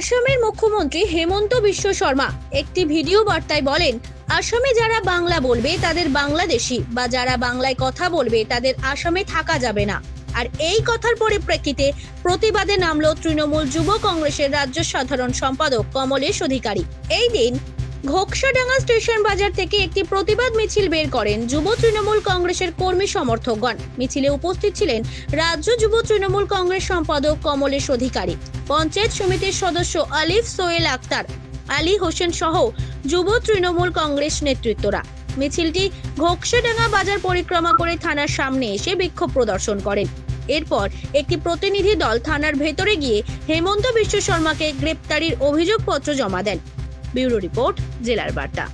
আসামের মুখ্যমন্ত্রী হেমন্ত বিশ্ব শর্মা একটি ভিডিও বার্তায় বলেন, আসামে যারা বাংলা বলবে তাদের বাংলাদেশি বা যারা বাংলায় কথা বলবে তাদের আসামে থাকা যাবে না। আর এই কথার পরিপ্রেক্ষিতে প্রতিবাদে নামল তৃণমূল যুব কংগ্রেসের রাজ্য সাধারণ সম্পাদক কমলেশ অধিকারী। এই দিন ঘোকসাডাঙ্গা স্টেশন বাজার থেকে একটি প্রতিবাদ মিছিল বের করেন যুব তৃণমূল কংগ্রেসের কর্মী সমর্থকগণ। মিছিলে উপস্থিত ছিলেন রাজ্য যুব তৃণমূল কংগ্রেস সম্পাদক কমলেশ অধিকারী। পঞ্চায়েত সমিতির সদস্য আলিফ সোয়েল আক্তার, আলী হোসেন সহ যুব তৃণমূল কংগ্রেস নেতৃত্বরা। মিছিলটি ঘোকসাডাঙ্গা বাজার পরিক্রমা করে থানার সামনে এসে বিক্ষোভ প্রদর্শন করেন। এরপর একটি প্রতিনিধি দল থানার ভেতরে গিয়ে হেমন্ত বিশ্ব শর্মাকে গ্রেপ্তারির অভিযোগপত্র জমা দেন। ব্যুরো রিপোর্ট, জেলার বার্তা।